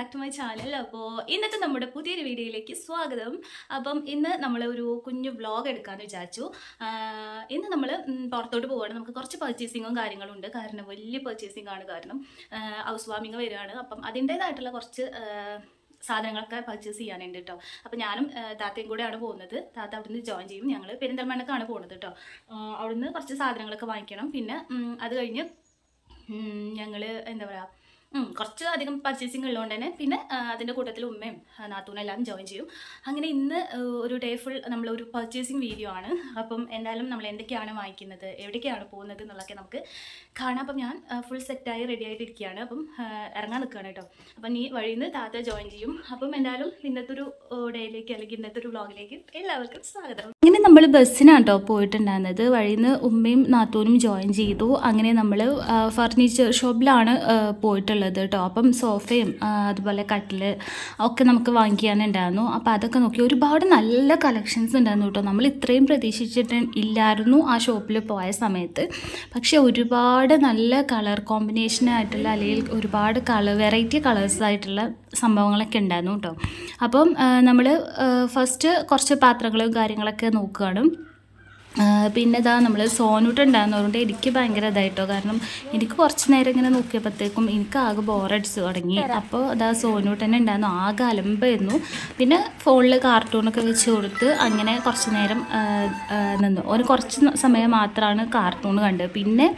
Back to my channel അപ്പോൾ ഇന്നത്തെ നമ്മുടെ പുതിയൊരു വീഡിയോയിലേക്ക് സ്വാഗതം. അപ്പം ഇന്ന് നമ്മൾ ഒരു കുഞ്ഞു വ്ളോഗ് എടുക്കാമെന്ന് വിചാരിച്ചു. ഇന്ന് നമ്മൾ പുറത്തോട്ട് പോവുകയാണ് നമുക്ക് കുറച്ച് പർച്ചേസിങ്ങും കാര്യങ്ങളും ഉണ്ട് കാരണം വലിയ പർച്ചേസിംഗ് ആണ് കാരണം. ഹൗസ് വാമിങ് വരികയാണ്. അപ്പം അതിന്റേതായിട്ടുള്ള കുറച്ച് സാധനങ്ങളൊക്കെ പർച്ചേസ് ചെയ്യാനുണ്ട് കേട്ടോ അപ്പം ഞാനും താത്തയും കൂടെയാണ് പോകുന്നത്. താത്ത അവിടുന്ന് ജോയിൻ ചെയ്യും. ഞങ്ങൾ പെരിന്തൽമണ്ണക്കാണ് പോകുന്നത് കേട്ടോ അവിടുന്ന് കുറച്ച് സാധനങ്ങളൊക്കെ വാങ്ങിക്കണം. പിന്നെ അത് കഴിഞ്ഞ് ഞങ്ങൾ എന്താ പറയുക കുറച്ച് അധികം പർച്ചേസിങ് ഉള്ളതുകൊണ്ട് തന്നെ പിന്നെ അതിന്റെ കൂട്ടത്തിൽ ഉമ്മയും ആ, നാത്തൂനും എല്ലാം ജോയിൻ ചെയ്യും. അങ്ങനെ ഇന്ന് ഒരു ഡേ ഫുൾ നമ്മളൊരു പർച്ചേസിങ് വീഡിയോ ആണ്. അപ്പം എന്തായാലും നമ്മൾ എന്തൊക്കെയാണ് വാങ്ങിക്കുന്നത് എവിടേക്കാണ് പോകുന്നത് എന്നുള്ളതൊക്കെ നമുക്ക് കാണാം. അപ്പം ഞാൻ ഫുൾ സെറ്റായി റെഡി ആയിട്ടിരിക്കുകയാണ് അപ്പം ഇറങ്ങാൻ നിൽക്കുകയാണ് കേട്ടോ. അപ്പം നീ വഴിയിൽ നിന്ന് താത്ത ജോയിൻ ചെയ്യും. അപ്പം എന്തായാലും ഇന്നത്തെ ഒരു ഡേയിലേക്ക് അല്ലെങ്കിൽ ഇന്നത്തെ ഒരു വ്ളോഗിലേക്ക് എല്ലാവർക്കും സ്വാഗതം. അങ്ങനെ നമ്മൾ ബസ്സിനാണ് കേട്ടോ പോയിട്ടുണ്ടായിരുന്നത്. വഴിയിൽ നിന്ന് ഉമ്മയും നാത്തൂനും ജോയിൻ ചെയ്തു. അങ്ങനെ നമ്മൾ ഫർണിച്ചർ ഷോപ്പിലാണ് പോയിട്ടുള്ളത് കേട്ടോ. അപ്പം സോഫയും അതുപോലെ കട്ടിൽ ഒക്കെ നമുക്ക് വാങ്ങിക്കാനുണ്ടായിരുന്നു. അപ്പോൾ അതൊക്കെ നോക്കി ഒരുപാട് നല്ല കളക്ഷൻസ് ഉണ്ടായിരുന്നു കേട്ടോ. നമ്മൾ ഇത്രയും പ്രതീക്ഷിച്ചിട്ട് ഇല്ലായിരുന്നു ആ ഷോപ്പിൽ പോയ സമയത്ത്. പക്ഷേ ഒരുപാട് നല്ല കളർ കോമ്പിനേഷനായിട്ടുള്ള അല്ലെങ്കിൽ ഒരുപാട് കളർ വെറൈറ്റി കളേഴ്സ് ആയിട്ടുള്ള സംഭവങ്ങളൊക്കെ ഉണ്ടായിരുന്നു കേട്ടോ. അപ്പം നമ്മൾ ഫസ്റ്റ് കുറച്ച് പാത്രങ്ങളും കാര്യങ്ങളൊക്കെ നോക്കുകയാണ്. പിന്നെ ഇതാ നമ്മൾ സോനൂട്ട് ഉണ്ടായിരുന്നതുകൊണ്ട് എനിക്ക് ഭയങ്കര ഇതായിട്ടോ. കാരണം എനിക്ക് കുറച്ച് നേരം ഇങ്ങനെ നോക്കിയപ്പോഴത്തേക്കും എനിക്ക് ആകെ ബോറടിച്ച് തുടങ്ങി. അപ്പോൾ അതാ സോനൂട്ട് തന്നെ ഉണ്ടായിരുന്നു ആകെ അലമ്പായിരുന്നു. പിന്നെ ഫോണിൽ കാർട്ടൂണൊക്കെ വെച്ച് കൊടുത്ത് അങ്ങനെ കുറച്ച് നേരം നിന്നു. ഒരു കുറച്ച് സമയം മാത്രമാണ് കാർട്ടൂൺ കണ്ടത്. പിന്നെ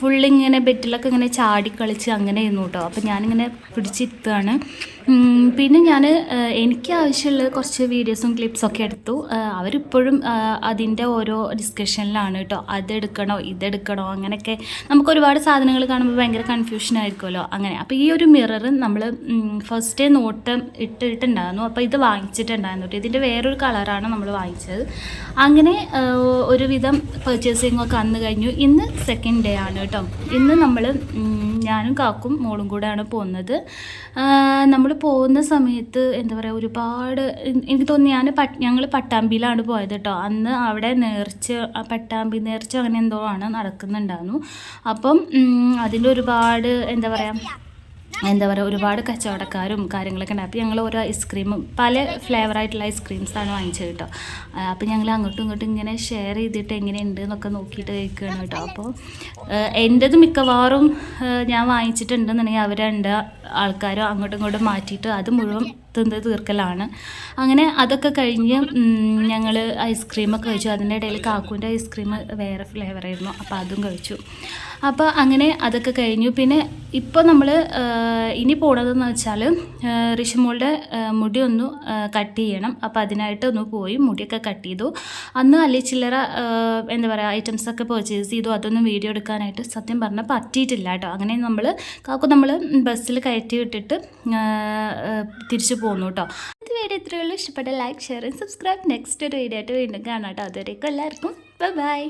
ഫുള്ളിങ്ങനെ ബെറ്റിലൊക്കെ ഇങ്ങനെ ചാടി കളിച്ച് അങ്ങനെ ഇരുന്നു കേട്ടോ. അപ്പോൾ ഞാനിങ്ങനെ പിടിച്ചിരുത്തുകയാണ് പിന്നെ ഞാൻ എനിക്ക് ആവശ്യമുള്ള കുറച്ച് വീഡിയോസും ക്ലിപ്സൊക്കെ എടുത്തു. അവരിപ്പോഴും അതിന്റെ ഓരോ ഡിസ്കഷനിലാണ് കേട്ടോ അതെടുക്കണോ ഇതെടുക്കണോ അങ്ങനെയൊക്കെ നമുക്ക് ഒരുപാട് സാധനങ്ങൾ കാണുമ്പോൾ ഭയങ്കര കൺഫ്യൂഷൻ ആയിരിക്കുമല്ലോ അങ്ങനെ. അപ്പോൾ ഈ ഒരു മിറർ നമ്മൾ ഫസ്റ്റ് ഡേ നോട്ട് ഇട്ടിട്ടുണ്ടായിരുന്നു. അപ്പോൾ ഇത് വാങ്ങിച്ചിട്ടുണ്ടായിരുന്നു കേട്ടോ ഇതിന്റെ വേറൊരു കളറാണ് നമ്മൾ വാങ്ങിച്ചത്. അങ്ങനെ ഒരുവിധം പർച്ചേസിംഗ് ഒക്കെ അന്ന് കഴിഞ്ഞു. ഇന്ന് സെക്കൻഡ് ഡേ ആണ് കേട്ടോ ഇന്ന് നമ്മൾ ഞാനും കാക്കും മോളും കൂടെയാണ് പോകുന്നത്. നമ്മൾ പോകുന്ന സമയത്ത് എന്താ പറയുക ഒരുപാട് എനിക്ക് തോന്നി ഞാൻ ഞങ്ങൾ പട്ടാമ്പിയിലാണ് പോയത് കേട്ടോ. അന്ന് അവിടെ നേർച്ച പട്ടാമ്പി നേർച്ച അങ്ങനെ എന്തോ ആണ് നടക്കുന്നുണ്ടായിരുന്നു. അപ്പം അതിലൊരുപാട് എന്താ പറയുക എന്താ പറയുക ഒരുപാട് കച്ചവടക്കാരും കാര്യങ്ങളൊക്കെ ഉണ്ട്. അപ്പോൾ ഞങ്ങൾ ഓരോ ഐസ്ക്രീമും പല ഫ്ലേവറായിട്ടുള്ള ഐസ്ക്രീംസാണ് വാങ്ങിച്ചത് കേട്ടോ. അപ്പോൾ ഞങ്ങൾ അങ്ങോട്ടും ഇങ്ങോട്ടും ഇങ്ങനെ ഷെയർ ചെയ്തിട്ട് എങ്ങനെയുണ്ട് എന്നൊക്കെ നോക്കിയിട്ട് കഴിക്കുകയാണ് കേട്ടോ. അപ്പോൾ എന്റെത് മിക്കവാറും ഞാൻ വാങ്ങിച്ചിട്ടുണ്ടെന്നുണ്ടെങ്കിൽ അവർ രണ്ട് ആൾക്കാരും അങ്ങോട്ടും ഇങ്ങോട്ടും മാറ്റിയിട്ട് അത് മുഴുവൻ തിന്ന് തീർക്കലാണ്. അങ്ങനെ അതൊക്കെ കഴിഞ്ഞ് ഞങ്ങൾ ഐസ്ക്രീമൊക്കെ കഴിച്ചു. അതിന്റെ ഇടയിൽ കാക്കുവിന്റെ ഐസ്ക്രീം വേറെ ഫ്ലേവറായിരുന്നു അപ്പോൾ അതും കഴിച്ചു. അപ്പോൾ അങ്ങനെ അതൊക്കെ കഴിഞ്ഞു. പിന്നെ ഇപ്പോൾ നമ്മൾ ഇനി പോണതെന്ന് വെച്ചാൽ ഋഷിമോളുടെ മുടി ഒന്ന് കട്ട് ചെയ്യണം. അപ്പോൾ അതിനായിട്ട് ഒന്ന് പോയി മുടിയൊക്കെ കട്ട് ചെയ്തു. അന്ന് അല്ലെ ചില്ലറ എന്താ പറയുക ഐറ്റംസൊക്കെ പർച്ചേസ് ചെയ്തു. അതൊന്നും വീഡിയോ എടുക്കാനായിട്ട് സത്യം പറഞ്ഞാൽ പറ്റിയിട്ടില്ല കേട്ടോ. അങ്ങനെ നമ്മൾ കാക്കു നമ്മൾ ബസ്സിൽ കയറ്റി വിട്ടിട്ട് തിരിച്ചു പോന്നു കേട്ടോ. ഇത് വീഡിയോ ഇത്രയുള്ളൂ ഇഷ്ടപ്പെട്ട ലൈക്ക് ഷെയർ സബ്സ്ക്രൈബ് നെക്സ്റ്റ് ഒരു വീഡിയോ ആയിട്ട് വീണ്ടും കാണാം കേട്ടോ. അതുവരേക്കും എല്ലാവർക്കും. Bye bye